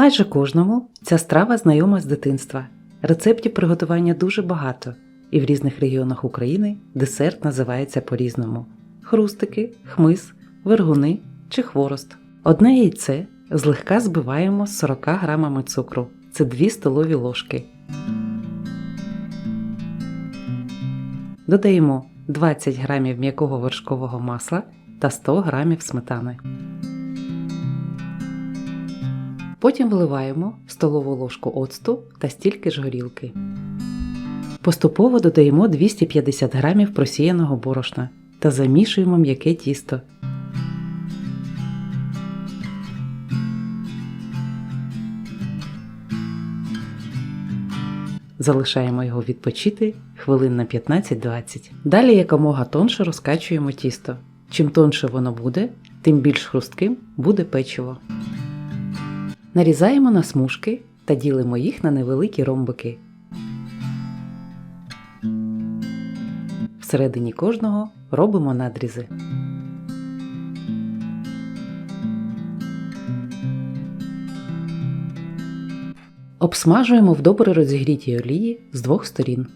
Майже кожному ця страва знайома з дитинства. Рецептів приготування дуже багато, і в різних регіонах України десерт називається по-різному: хрустики, хмиз, вергуни чи хворост. Одне яйце злегка збиваємо з 40 грамами цукру. Це 2 столові ложки. Додаємо 20 грамів м'якого вершкового масла та 100 грамів сметани. Потім вливаємо столову ложку оцту та стільки ж горілки. Поступово додаємо 250 грамів просіяного борошна та замішуємо м'яке тісто. Залишаємо його відпочити хвилин на 15-20. Далі якомога тонше розкачуємо тісто. Чим тонше воно буде, тим більш хрустким буде печиво. Нарізаємо на смужки та ділимо їх на невеликі ромбики. Всередині кожного робимо надрізи. Обсмажуємо в добре розігрітій олії з двох сторін.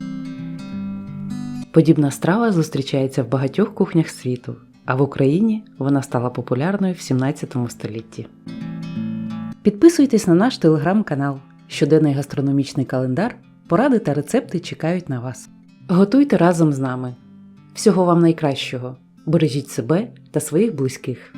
Подібна страва зустрічається в багатьох кухнях світу, а в Україні вона стала популярною в 17 столітті. Підписуйтесь на наш телеграм-канал. Щоденний гастрономічний календар, поради та рецепти чекають на вас. Готуйте разом з нами. Всього вам найкращого! Бережіть себе та своїх близьких.